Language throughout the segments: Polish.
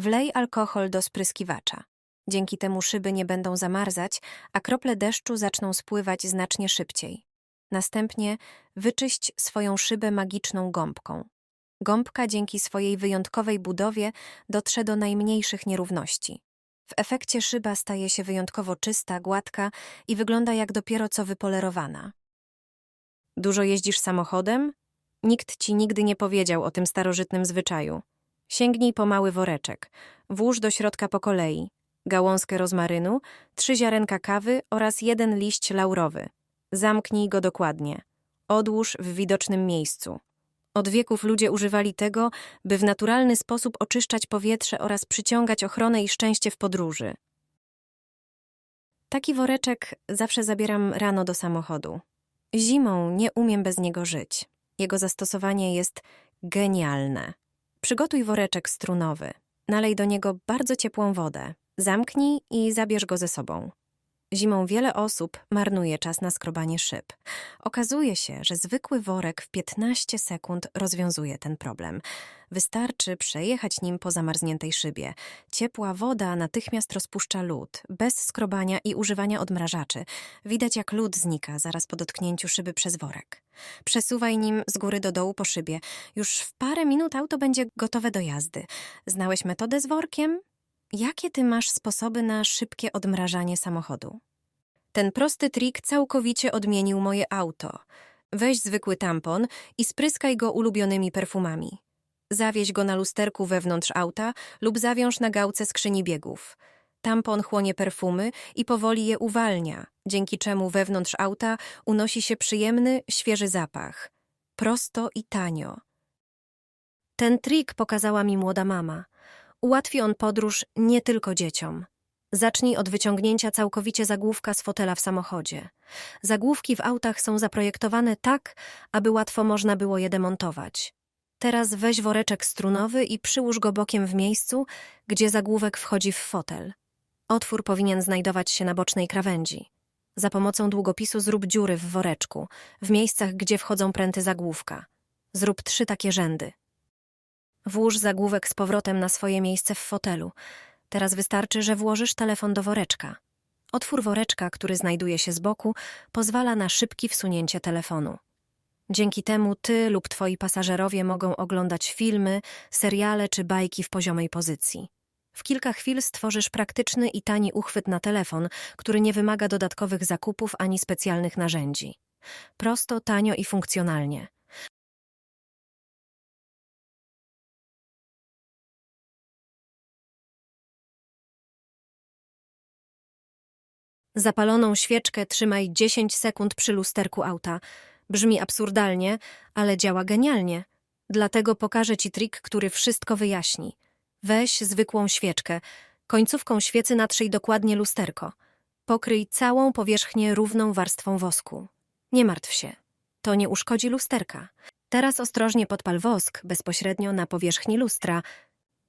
Wlej alkohol do spryskiwacza. Dzięki temu szyby nie będą zamarzać, a krople deszczu zaczną spływać znacznie szybciej. Następnie wyczyść swoją szybę magiczną gąbką. Gąbka dzięki swojej wyjątkowej budowie dotrze do najmniejszych nierówności. W efekcie szyba staje się wyjątkowo czysta, gładka i wygląda jak dopiero co wypolerowana. Dużo jeździsz samochodem? Nikt ci nigdy nie powiedział o tym starożytnym zwyczaju. Sięgnij po mały woreczek, włóż do środka po kolei gałązkę rozmarynu, trzy ziarenka kawy oraz jeden liść laurowy. Zamknij go dokładnie. Odłóż w widocznym miejscu. Od wieków ludzie używali tego, by w naturalny sposób oczyszczać powietrze oraz przyciągać ochronę i szczęście w podróży. Taki woreczek zawsze zabieram rano do samochodu. Zimą nie umiem bez niego żyć. Jego zastosowanie jest genialne. Przygotuj woreczek strunowy. Nalej do niego bardzo ciepłą wodę. Zamknij i zabierz go ze sobą. Zimą wiele osób marnuje czas na skrobanie szyb. Okazuje się, że zwykły worek w 15 sekund rozwiązuje ten problem. Wystarczy przejechać nim po zamarzniętej szybie. Ciepła woda natychmiast rozpuszcza lód, bez skrobania i używania odmrażaczy. Widać jak lód znika zaraz po dotknięciu szyby przez worek. Przesuwaj nim z góry do dołu po szybie. Już w parę minut auto będzie gotowe do jazdy. Znałeś metodę z workiem? Jakie ty masz sposoby na szybkie odmrażanie samochodu? Ten prosty trik całkowicie odmienił moje auto. Weź zwykły tampon i spryskaj go ulubionymi perfumami. Zawieź go na lusterku wewnątrz auta lub zawiąż na gałce skrzyni biegów. Tampon chłonie perfumy i powoli je uwalnia, dzięki czemu wewnątrz auta unosi się przyjemny, świeży zapach. Prosto i tanio. Ten trik pokazała mi młoda mama. Ułatwi on podróż nie tylko dzieciom. Zacznij od wyciągnięcia całkowicie zagłówka z fotela w samochodzie. Zagłówki w autach są zaprojektowane tak, aby łatwo można było je demontować. Teraz weź woreczek strunowy i przyłóż go bokiem w miejscu, gdzie zagłówek wchodzi w fotel. Otwór powinien znajdować się na bocznej krawędzi. Za pomocą długopisu zrób dziury w woreczku, w miejscach, gdzie wchodzą pręty zagłówka. Zrób trzy takie rzędy. Włóż zagłówek z powrotem na swoje miejsce w fotelu. Teraz wystarczy, że włożysz telefon do woreczka. Otwór woreczka, który znajduje się z boku, pozwala na szybkie wsunięcie telefonu. Dzięki temu ty lub twoi pasażerowie mogą oglądać filmy, seriale czy bajki w poziomej pozycji. W kilka chwil stworzysz praktyczny i tani uchwyt na telefon, który nie wymaga dodatkowych zakupów ani specjalnych narzędzi. Prosto, tanio i funkcjonalnie. Zapaloną świeczkę trzymaj 10 sekund przy lusterku auta. Brzmi absurdalnie, ale działa genialnie. Dlatego pokażę ci trik, który wszystko wyjaśni. Weź zwykłą świeczkę. Końcówką świecy natrzyj dokładnie lusterko. Pokryj całą powierzchnię równą warstwą wosku. Nie martw się. To nie uszkodzi lusterka. Teraz ostrożnie podpal wosk bezpośrednio na powierzchni lustra.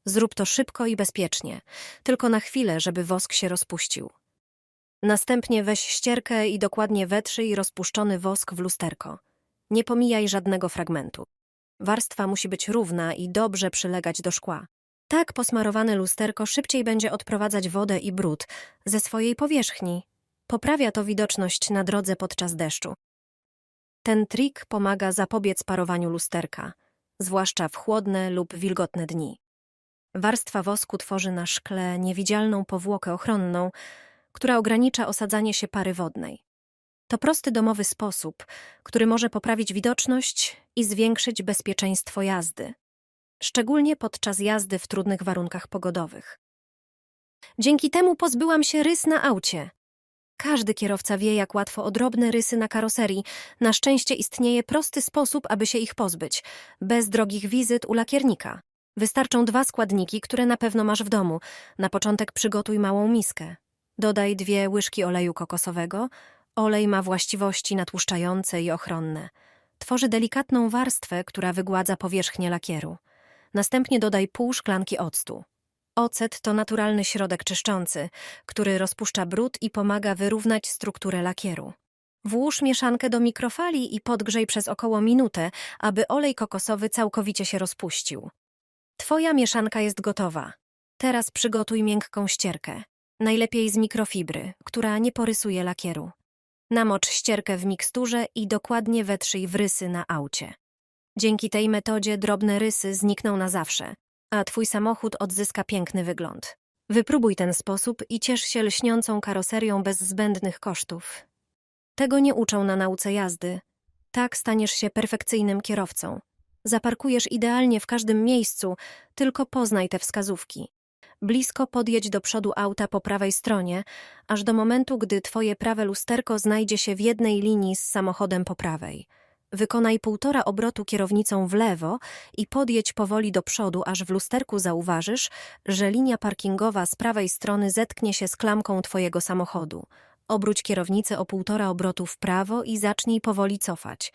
Zrób to szybko i bezpiecznie. Tylko na chwilę, żeby wosk się rozpuścił. Następnie weź ścierkę i dokładnie wetrzyj rozpuszczony wosk w lusterko. Nie pomijaj żadnego fragmentu. Warstwa musi być równa i dobrze przylegać do szkła. Tak posmarowane lusterko szybciej będzie odprowadzać wodę i brud ze swojej powierzchni. Poprawia to widoczność na drodze podczas deszczu. Ten trik pomaga zapobiec parowaniu lusterka, zwłaszcza w chłodne lub wilgotne dni. Warstwa wosku tworzy na szkle niewidzialną powłokę ochronną, która ogranicza osadzanie się pary wodnej. To prosty domowy sposób, który może poprawić widoczność i zwiększyć bezpieczeństwo jazdy, szczególnie podczas jazdy w trudnych warunkach pogodowych. Dzięki temu pozbyłam się rys na aucie. Każdy kierowca wie, jak łatwo o drobne rysy na karoserii. Na szczęście istnieje prosty sposób, aby się ich pozbyć, bez drogich wizyt u lakiernika. Wystarczą dwa składniki, które na pewno masz w domu. Na początek przygotuj małą miskę. Dodaj dwie łyżki oleju kokosowego. Olej ma właściwości natłuszczające i ochronne. Tworzy delikatną warstwę, która wygładza powierzchnię lakieru. Następnie dodaj pół szklanki octu. Ocet to naturalny środek czyszczący, który rozpuszcza brud i pomaga wyrównać strukturę lakieru. Włóż mieszankę do mikrofali i podgrzej przez około minutę, aby olej kokosowy całkowicie się rozpuścił. Twoja mieszanka jest gotowa. Teraz przygotuj miękką ścierkę. Najlepiej z mikrofibry, która nie porysuje lakieru. Namocz ścierkę w miksturze i dokładnie wetrzyj w rysy na aucie. Dzięki tej metodzie drobne rysy znikną na zawsze, a twój samochód odzyska piękny wygląd. Wypróbuj ten sposób i ciesz się lśniącą karoserią bez zbędnych kosztów. Tego nie uczą na nauce jazdy. Tak staniesz się perfekcyjnym kierowcą. Zaparkujesz idealnie w każdym miejscu, tylko poznaj te wskazówki. Blisko podjedź do przodu auta po prawej stronie, aż do momentu, gdy twoje prawe lusterko znajdzie się w jednej linii z samochodem po prawej. Wykonaj półtora obrotu kierownicą w lewo i podjedź powoli do przodu, aż w lusterku zauważysz, że linia parkingowa z prawej strony zetknie się z klamką twojego samochodu. Obróć kierownicę o półtora obrotu w prawo i zacznij powoli cofać.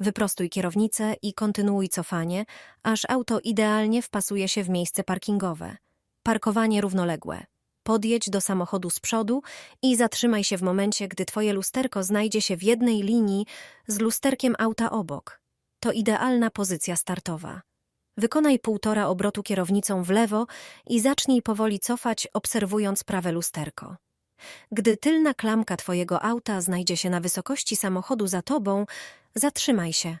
Wyprostuj kierownicę i kontynuuj cofanie, aż auto idealnie wpasuje się w miejsce parkingowe. Parkowanie równoległe. Podjedź do samochodu z przodu i zatrzymaj się w momencie, gdy twoje lusterko znajdzie się w jednej linii z lusterkiem auta obok. To idealna pozycja startowa. Wykonaj półtora obrotu kierownicą w lewo i zacznij powoli cofać, obserwując prawe lusterko. Gdy tylna klamka twojego auta znajdzie się na wysokości samochodu za tobą, zatrzymaj się.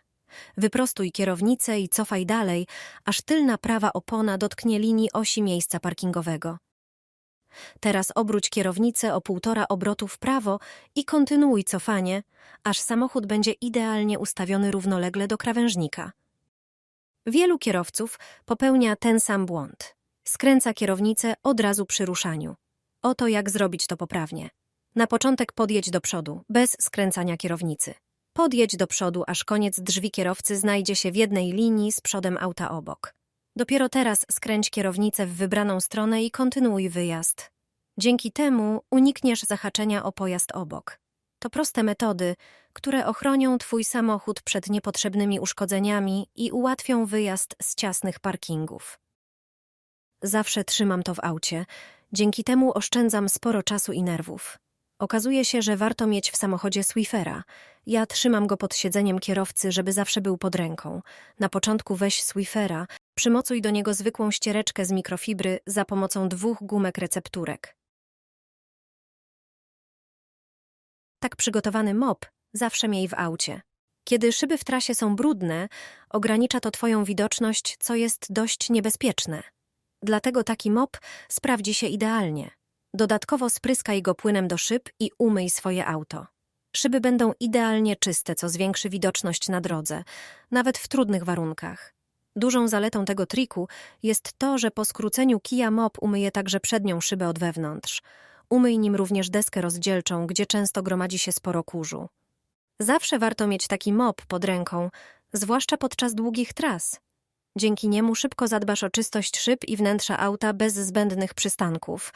Wyprostuj kierownicę i cofaj dalej, aż tylna prawa opona dotknie linii osi miejsca parkingowego. Teraz obróć kierownicę o półtora obrotu w prawo i kontynuuj cofanie, aż samochód będzie idealnie ustawiony równolegle do krawężnika. Wielu kierowców popełnia ten sam błąd. Skręca kierownicę od razu przy ruszaniu. Oto jak zrobić to poprawnie. Na początek podjedź do przodu, bez skręcania kierownicy. Podjedź do przodu, aż koniec drzwi kierowcy znajdzie się w jednej linii z przodem auta obok. Dopiero teraz skręć kierownicę w wybraną stronę i kontynuuj wyjazd. Dzięki temu unikniesz zahaczenia o pojazd obok. To proste metody, które ochronią Twój samochód przed niepotrzebnymi uszkodzeniami i ułatwią wyjazd z ciasnych parkingów. Zawsze trzymam to w aucie, dzięki temu oszczędzam sporo czasu i nerwów. Okazuje się, że warto mieć w samochodzie Swifera. Ja trzymam go pod siedzeniem kierowcy, żeby zawsze był pod ręką. Na początku weź Swifera, przymocuj do niego zwykłą ściereczkę z mikrofibry za pomocą dwóch gumek recepturek. Tak przygotowany mop zawsze miej w aucie. Kiedy szyby w trasie są brudne, ogranicza to Twoją widoczność, co jest dość niebezpieczne. Dlatego taki mop sprawdzi się idealnie. Dodatkowo spryskaj go płynem do szyb i umyj swoje auto. Szyby będą idealnie czyste, co zwiększy widoczność na drodze, nawet w trudnych warunkach. Dużą zaletą tego triku jest to, że po skróceniu kija mop umyje także przednią szybę od wewnątrz. Umyj nim również deskę rozdzielczą, gdzie często gromadzi się sporo kurzu. Zawsze warto mieć taki mop pod ręką, zwłaszcza podczas długich tras. Dzięki niemu szybko zadbasz o czystość szyb i wnętrza auta bez zbędnych przystanków.